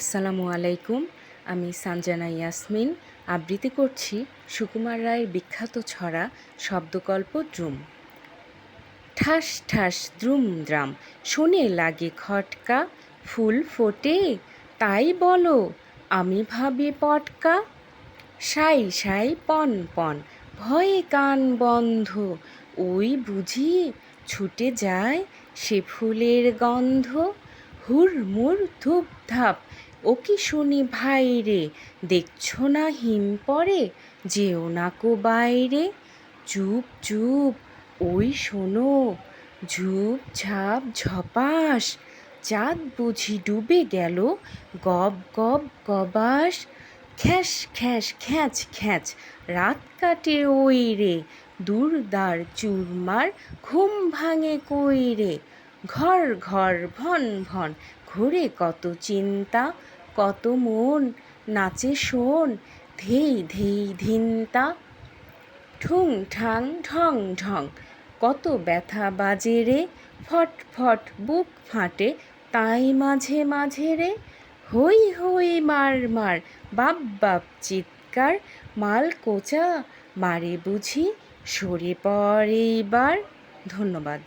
আসসালামু আলাইকুম, আমি সানজানা ইয়াসমিন। আবৃত্তি করছি সুকুমার রায়ের বিখ্যাত ছড়া শব্দকল্প দ্রুম। ঠাস ঠাস, দ্রুম, দ্রাম। শুনে লাগে খটকা, ফুল ফোটে, তাই বলো, আমি ভাবি পটকা। সাই সাই, পন পন, ভয়ে কান বন্ধ। ওই বুঝি ছুটে যায় সে ফুলের গন্ধ। হুড়মুড় ধূপ ধাপ ও কি শুনি ভাই রে? দেখছ না হিম পড়ে যেও না কো বাইরে। চুপ চুপ, ওই শোনো। ঝুপ, ঝাপ, ঝপাস। চাঁদ বুঝি ডুবে গেল। গব গব, গবাস। খ্যাস খ্যাস, খ্যাঁচ খ্যাঁচ। রাত কাটে ওই রে। দূরদার চুরমার ঘুম ভাঙে কই রে? ঘর ঘর ভন ভন। ঘুরে কত চিন্তা, কত মন, নাচে শোন, ধেই ধেই ধিনতা। ঠুং ঠাং ঢং ঢং, কত ব্যথা বাজে রে। ফট ফট বুক ফাটে তাই মাঝে মাঝে রে। হই হই মার মার, বাপ বাপ চিৎকার, মাল কোচা, মারে বুঝি, সরে পড় এইবার। ধন্যবাদ।